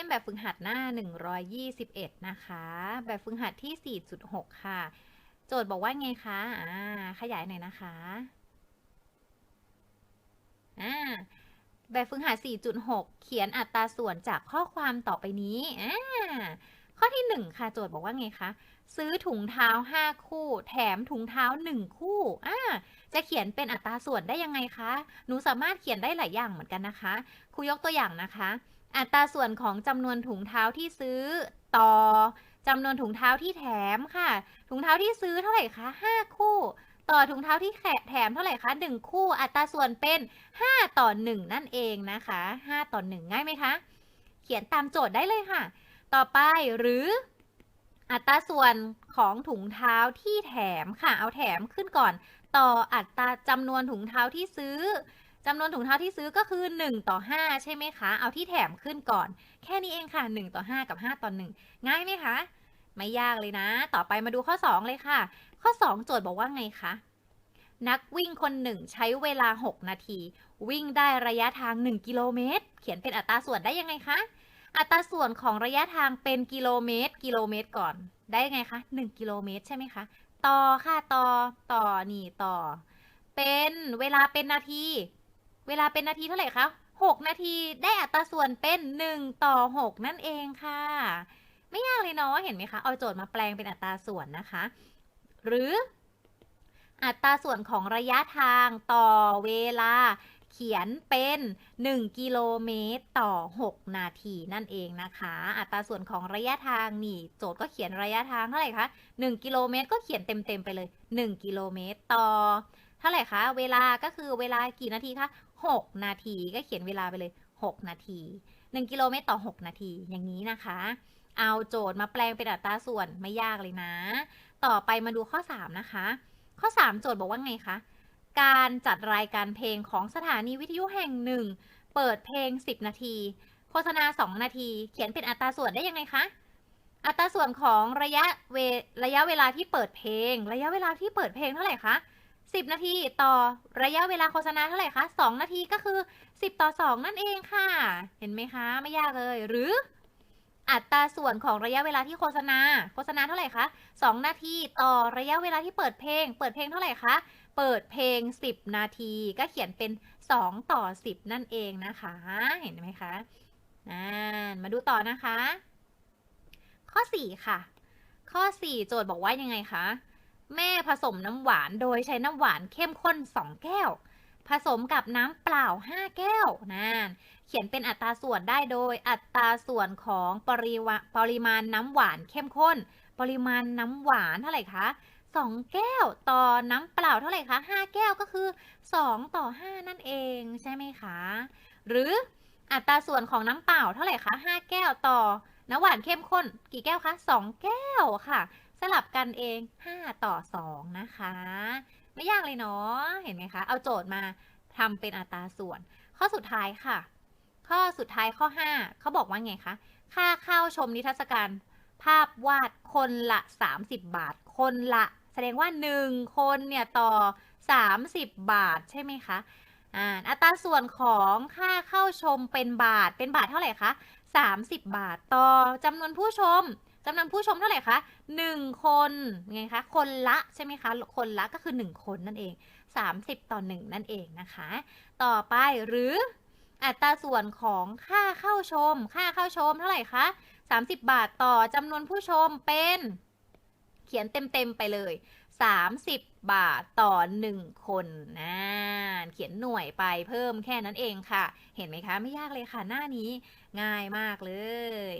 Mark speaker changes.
Speaker 1: ล่นแบบฝึกหัดหน้า 121 นะคะ แบบฝึกหัดที่ 4.6 ค่ะ โจทย์บอกว่าไงคะ อ่า ขยายหน่อยนะคะ อ่า แบบฝึกหัด 4.6 เขียนอัตราส่วนจากข้อความต่อไปนี้ อ่า ข้อที่ 1 ค่ะ โจทย์บอกว่าไงคะ ซื้อถุงเท้า 5 คู่ แถมถุงเท้า 1 คู่ อ่าจะเขียนเป็นอัตราส่วนได้ยังไงคะ หนูสามารถเขียนได้หลายอย่างเหมือนกันนะคะ ครูยกตัวอย่างนะคะ อัตราส่วนของจำนวนถุงเท้าที่ซื้อต่อจำนวนถุงเท้าที่แถมค่ะ ถุงเท้าที่ซื้อเท่าไหร่คะ5 คู่ ต่อถุงเท้าที่แถมเท่าไหร่คะ1 คู่ อัตราส่วนเป็น 5 ต่อ 1 นั่นเองนะคะ 5 ต่อ 1 ง่ายไหมคะ เขียนตามโจทย์ได้เลยค่ะ ต่อไปหรือ อัตราส่วนของถุงเท้าที่แถมค่ะ เอาแถมขึ้นก่อน ต่ออัตราจำนวนถุงเท้าที่ซื้อ จำนวนถุงเท้าที่ซื้อก็คือ 1 ต่อ 5 ใช่ไหมคะ เอาที่แถมขึ้นก่อน แค่นี้เองค่ะ 1 ต่อ 5 กับ 5 ต่อ 1 ง่ายไหมคะ ไม่ยากเลยนะ ต่อไปมาดูข้อ 2 เลยค่ะ ข้อ 2 โจทย์บอกว่าไงคะ นักวิ่งคนหนึ่งใช้เวลา 6 นาที วิ่งได้ระยะทาง 1 กิโลเมตร เขียนเป็นอัตราส่วนได้ยังไงคะ อัตราส่วนของระยะทางเป็นกิโลเมตร กิโลเมตรก่อน ได้ไงคะ 1 กิโลเมตรใช่ไหมคะ ต่อค่ะ ต่อ ต่อ นี่ ต่อ เป็นเวลาเป็นนาที เวลาเป็นนาทีเท่าไหร่คะ6 นาทีได้อัตราส่วนเป็น 1 ต่อ 6 นั่นเองค่ะ ไม่ยากเลยเนาะเห็นไหมคะ เอาโจทย์มาแปลงเป็นอัตราส่วนนะคะ หรืออัตราส่วนของระยะทางต่อเวลาเขียนเป็น 1 กิโลเมตรต่อ 6 นาทีนั่นเองนะคะ อัตราส่วนของระยะทางนี่โจทย์ก็เขียนระยะทางเท่าไหร่คะ1กิโลเมตรก็เขียนเต็มๆไปเลย 1 กิโลเมตรต่อ เท่าไหร่คะ เวลาก็คือเวลากี่นาทีคะ 6 นาทีก็เขียนเวลาไปเลย 6 นาที 1 กิโลเมตรต่อ 6 นาที อย่างนี้นะคะ เอาโจทย์มาแปลงเป็นอัตราส่วนไม่ยากเลยนะ ต่อไปมาดูข้อ 3 นะคะ ข้อ 3 โจทย์บอกว่าไงคะ การจัดรายการเพลงของสถานีวิทยุแห่งหนึ่ง เปิดเพลง 10 นาที โฆษณา 2 นาที เขียนเป็นอัตราส่วนได้ยังไงคะ อัตราส่วนของระยะเวระยะเวลาที่เปิดเพลง ระยะเวลาที่เปิดเพลงเท่าไหร่คะ 10 นาทีต่อระยะเวลาโฆษณาเท่าไหร่คะ2นาทีก็คือ 10 ต่อ 2 นั่นเองค่ะ เห็นไหมคะ ไม่ยากเลย หรืออัตราส่วนของระยะเวลาที่โฆษณา โฆษณาเท่าไหร่คะ 2 นาทีต่อระยะเวลาที่เปิดเพลง เปิดเพลงเท่าไหร่คะ เปิดเพลง 10 นาที ก็เขียนเป็น 2 ต่อ 10 นั่นเองนะคะ เห็นไหมคะอ่ามาดูต่อนะคะ ข้อ 4 ค่ะ ข้อ 4 โจทย์บอกว่ายังไงคะ แม่ผสมน้ำหวานโดยใช้น้ำหวานเข้มข้น 2 แก้ว ผสมกับน้ำเปล่า 5 แก้วนั่นเขียนเป็นอัตราส่วนได้โดยอัตราส่วนของปริวปริมาณน้ำหวานเข้มข้น ปริมาณน้ำหวานเท่าไหร่คะ2 แก้วต่อน้ำเปล่าเท่าไหร่คะ 5 แก้วก็คือ 2 ต่อ 5 นั่นเองใช่ไหมคะ หรืออัตราส่วนของน้ำเปล่าเท่าไหร่คะ 5 แก้วต่อน้ำหวานเข้มข้น กี่แก้วคะ 2 แก้วค่ะ สลับกันเอง 5 ต่อ 2 นะคะ ไม่ยากเลยเนาะเห็นไหมคะ เอาโจทย์มาทำเป็นอัตราส่วน ข้อสุดท้ายค่ะ ข้อสุดท้ายข้อ 5 เขาบอกว่าไงคะ ค่าเข้าชมนิทรรศการ ภาพวาดคนละ 30 บาท คนละ แสดงว่า 1 คนเนี่ยต่อ 30 บาทใช่ไหมคะอ่าอัตราส่วนของค่าเข้าชมเป็นบาท เป็นบาทเท่าไหร่คะ 30 บาทต่อจำนวนผู้ชม จำนวนผู้ชมเท่าไหร่คะ1 คนไงคะคนละใช่ไหมคะคนละก็คือ 1 คนนั่นเอง 30 ต่อ 1 นั่นเองนะคะ ต่อไปหรืออัตราส่วนของค่าเข้าชม ค่าเข้าชมเท่าไหร่คะ30 บาทต่อจำนวนผู้ชมเป็น เขียนเต็มๆไปเลย 30 บาทต่อ 1 คนนะเขียนหน่วยไปเพิ่มแค่นั้นเองค่ะ เห็นไหมคะ ไม่ยากเลยค่ะหน้านี้ง่ายมากเลย